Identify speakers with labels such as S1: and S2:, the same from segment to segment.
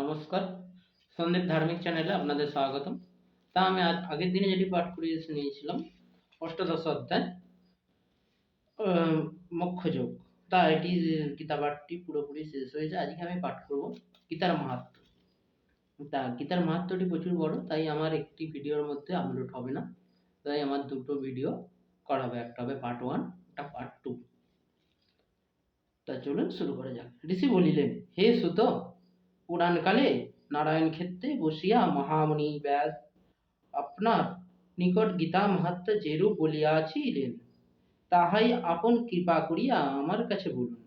S1: নমস্কার। সন্দীপ ধার্মিক চ্যানেলে আপনাদের স্বাগতম। তা আমি আজ আগের দিনে যেটি পাঠ করিয়ে এসে নিয়েছিলাম অষ্টাদশ অধ্যায় মোক্ষযোগ। তা এটি গীতা পাঠটি পুরোপুরি শেষ হয়েছে, আজকে আমি পাঠ করব গীতার মাহাত্ম। তা গীতার মাহাত্মটি প্রচুর বড়, তাই আমার একটি ভিডিওর মধ্যে আপলোড হবে না। তাই আমার দুটো ভিডিও করা হবে, একটা হবে পার্ট ওয়ান একটা পার্ট টু তা চলুন শুরু করা যাক। ঋষি বলিলেন, হে সুত পুরাণকালে নারায়ণ ক্ষেত্রে বসিয়া মহামণি ব্যাস আপনার নিকট গীতা মাহাত্ম যেরূপ বলিয়াছিলেন, তাহাই আপন কৃপা করিয়া আমার কাছে বলুন।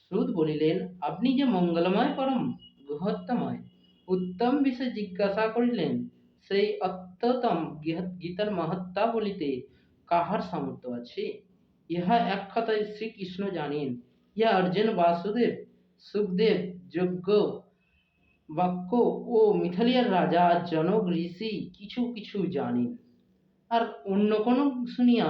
S1: শ্রুত বলিলেন, আপনি যে মঙ্গলময় পরম বৃহত্তময়, উত্তম বিষয় জিজ্ঞাসা করিলেন, সেই অত্যতম গীতার মাহাত্মা বলিতে কাহার সামর্থ্য আছে? ইহা এক কথায় শ্রীকৃষ্ণ জানেন, ইহা অর্জুন বাসুদেব, সুখদেব, যজ্ঞ বাক্য ও মিথালিয়ার রাজা জনক ঋষি কিছু কিছু জানেন। আর অন্য কোন শুনিয়া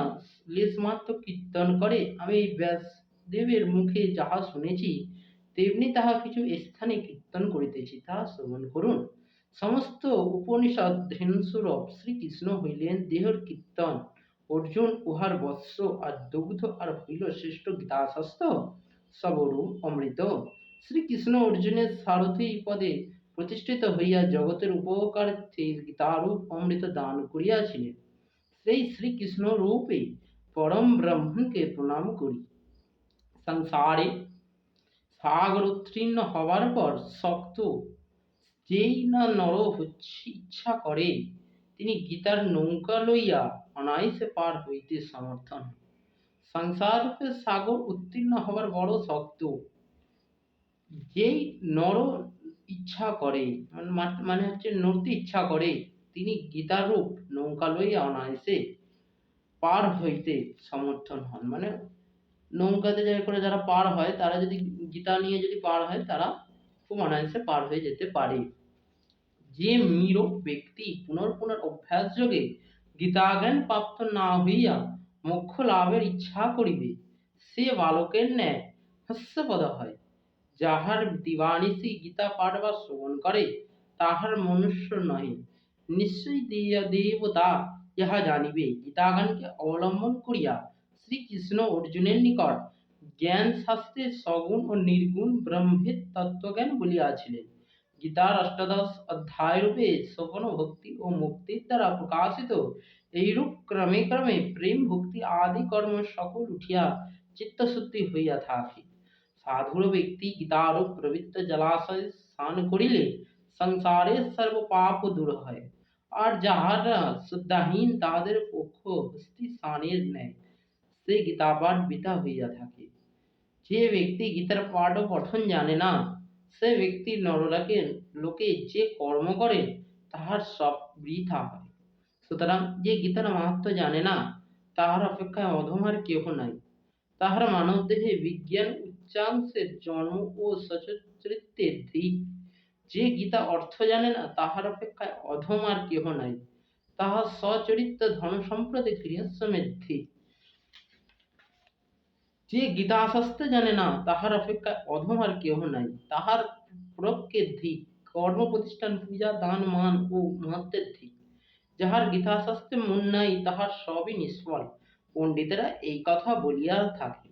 S1: লেশমাত্র কীর্তন করে, আমি ব্যাসদেবের মুখে যাহা শুনেছি, তেমনি তাহা কিছু স্থানে কীর্তন করিতেছি তাহা শ্রবণ করুন। সমস্ত উপনিষদ ধ্যানস্বরূপ শ্রীকৃষ্ণ হইলেন, দেহর কীর্তন। অর্জুন উহার বৎস আর দুগ্ধ আর হইল শ্রেষ্ঠ গীতাশাস্ত্র সবরূপ অমৃত। শ্রীকৃষ্ণ অর্জুনের সারথী পদে প্রতিষ্ঠিত হইয়া জগতের উপকারার্থে গীতারূপ অমৃত দান করিয়াছিলেন সেই শ্রীকৃষ্ণ রূপে পরম ব্রহ্মকে প্রণাম করি সংসারে সাগর উত্তীর্ণ হবার পর শক্ত, যেই না নর ইচ্ছা করে, তিনি গীতার নৌকা লইয়া অনায়াসে পার হইতে সমর্থন হন। সংসাররূপে সাগর উত্তীর্ণ হবার বড় শক্ত যেই নর ইচ্ছা করে মানে মানে হচ্ছে নড়তে ইচ্ছা করে, তিনি গীতারূপ নৌকা লইয়া অনায়াসে পার হইতে সমর্থন হন। মানে নৌকাতে যারা করে যারা পার হয়, তারা যদি গীতা নিয়ে যদি পার হয়, তারা খুব অনায়াসে পার হয়ে যেতে পারে। যে মীর ব্যক্তি পুনর পুনর অভ্যাস যোগে গীতা জ্ঞান প্রাপ্ত না হইয়া মোক্ষ লাভের ইচ্ছা করিবে, সে বালকের ন্যায় হাস্যপদ হয়। যাহার দিবানিশি গীতা পাঠ বা শ্রবণ করে, তাহার মনুষ্য নহে। নিশ্চয়ই দেবতা ইহা জানিবে, গীতাগানকে অবলম্বন করিয়া শ্রীকৃষ্ণ অর্জুনের নিকট জ্ঞান শাস্ত্রের সগুণ ও নির্গুণ ব্রহ্মের তত্ত্বজ্ঞান বলিয়াছিলেন। গীতার অষ্টাদশ অধ্যায় রূপে সপন ভক্তি ও মুক্তির দ্বারা প্রকাশিত এইরূপ ক্রমে ক্রমে প্রেম, ভক্তি আদি কর্ম সকল উঠিয়া চিত্তশুদ্ধি হইয়া থাকে। সাধুর ব্যক্তি গীতারূপ পবিত্র জলাশয়ে স্নান করিলে সংসারের সর্ব পাপ দূর হয় আর যাহারা শুদ্ধাহীন তাহাদের পক্ষ হস্তি স্নানের ন্যায় সেই গীতা পাঠ বৃথা হইয়া থাকে যে ব্যক্তি গীতার পাঠ ও পঠন জানে না সে ব্যক্তি নরলোকে লোকে যে কর্ম করে তাহার সব বৃথা হয় সুতরাং যে গীতার মাহাত্ম জানে না তাহার অপেক্ষায় অধম আর কেহ নাই তাহার মানব দেহে বিজ্ঞান উচ্চাংশের জন্ম ও সচরিত্রের দিক। যে গীতা অর্থ জানে না, তাহার অপেক্ষায় অধম আর কেহ নাই। তাহার সচরিত্র ধন সম্প্রতি গৃহশ্রমের দিক। যে গীতা শাস্ত্র জানে না, তাহার অপেক্ষায় অধম আর কেহ নাই। তাহার প্রজ্ঞের দিক, কর্ম প্রতিষ্ঠান, পূজা, দান, মান ও মহত্বের দিক। যাহার গীতা শাস্ত্রে মন নাই, তাহার সবই নিষ্ফল। পণ্ডিতেরা এই কথা বলিয়া থাকেন।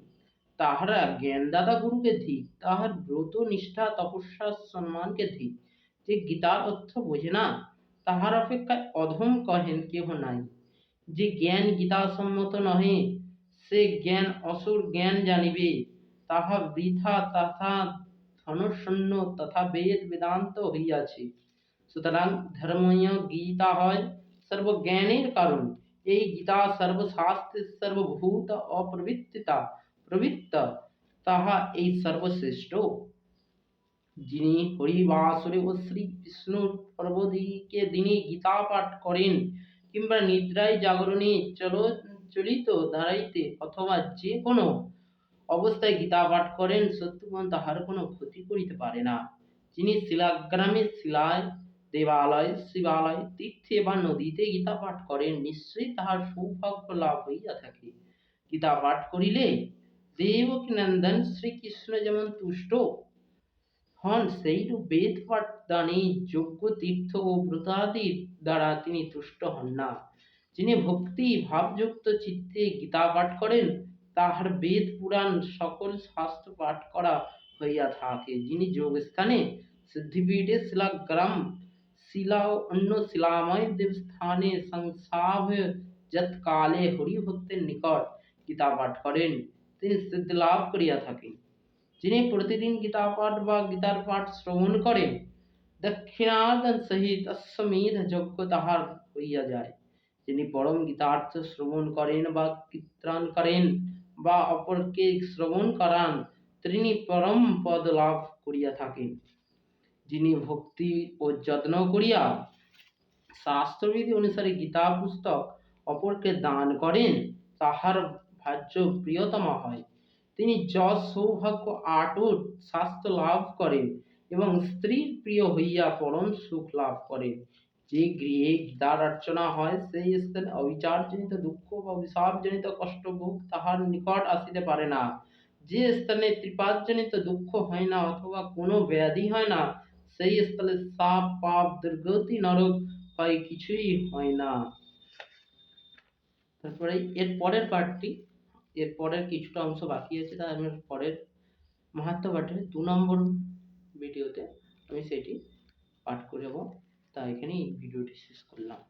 S1: তাহারা জ্ঞানদাতা গুরুকে ধিক তাহার ব্রত, নিষ্ঠা, তপস্যা, সম্মানকে ধিক যে গীতার অর্থ বোঝে না, তাহার অপেক্ষায় অধম কহেন কেহ নাই। যে জ্ঞান গীতা সম্মত নহে, সে জ্ঞান অসুর জ্ঞান জানিবে। তাহা বৃথা, তথা ধনশূন্য, তথা বেদ বেদান্ত হইয়াছে। সুতরাং ধর্মীয় গীতা হয় সর্বজ্ঞানের কারণ। এই গীতা সর্বশাস্ত্রের সর্বভূত অপ্রবৃত্তিতা। প্রবৃত্ত। তাহা এই সর্বশ্রেষ্ঠ। যিনি হরিবাসরে ও শ্রী বিষ্ণু পর্বদিকে দিনে গীতা পাঠ করেন কিংবা নিদ্রায় জাগরণে চল, চলিত দাঁড়াইতে অথবা যে কোনো অবস্থায় গীতা পাঠ করেন শত্রুগণ তাহার কোনো ক্ষতি করিতে পারে না। যিনি শিলাগ্রামে শিলায়, দেবালয়, শিবালয়, তীর্থে বা নদীতে গীতা পাঠ করেন, নিশ্চয়ই তাহার সৌভাগ্য লাভ হইয়া থাকে। গীতা পাঠ করিলে দেবকী নন্দন শ্রীকৃষ্ণ যেমন তুষ্ট হন সেইরূপ বেদ পাঠ দানে যজ্ঞ তীর্থ ও ব্রতাদির দ্বারা তিনি তুষ্ট হন না যিনি ভক্তি ভাবযুক্ত চিত্তে গীতা পাঠ করেন তাহার বেদ পুরাণ সকল শাস্ত্র পাঠ করা হইয়া থাকে যিনি যোগ স্থানে সিদ্ধিপীঠে শিলাগ্রাম শিলা ও অন্য শিলাময় দেবস্থানে সংসাভ যৎকালে হরিভক্তের নিকট গীতা পাঠ করেন তিনি সিদ্ধি লাভ করিয়া থাকেন যিনি প্রতিদিন গীতা পাঠ বা গীতার পাঠ শ্রবণ করেন দক্ষিণাদান সহিত অশ্বমেধ যজ্ঞ তাহার হইয়া যায় যিনি পরম গীতার্থ শ্রবণ করেন বা কীর্তন করেন বা অপরকে শ্রবণ করান তিনি পরম পদ লাভ করিয়া থাকেন যিনি ভক্তি ও যত্ন করিয়া শাস্ত্রবিধি অনুসারে গীতা পুস্তক অপরকে দান করেন তাহার ভাজ্য প্রিয়তমা হয়। তিনি যশ সৌভাগ্য আটুট স্বাস্থ্য লাভ করেন এবং স্ত্রীর প্রিয় হইয়া পরম সুখ লাভ করেন। যে গৃহে গীতার অর্চনা হয়, সেই স্থানে অবিচারজনিত দুঃখ বা অভিশাপজনিত কষ্ট ভোগ তাহার নিকট আসিতে পারে না। যে স্থানে ত্রিপাতজনিত দুঃখ হয় না অথবা কোনো ব্যাধি হয় না, সেই স্থলে সাপ, পাপ, দুর্গতি, নরক হয় কিছুই হয় না। তারপরে এর পরের পার্টটি এর পরের কিছুটা অংশ বাকি আছে তা আমি পরের মাহাত্ম পাঠের দু নম্বর ভিডিওতে আমি সেটি পাঠ করে যাব তা এখানেই ভিডিওটি শেষ করলাম।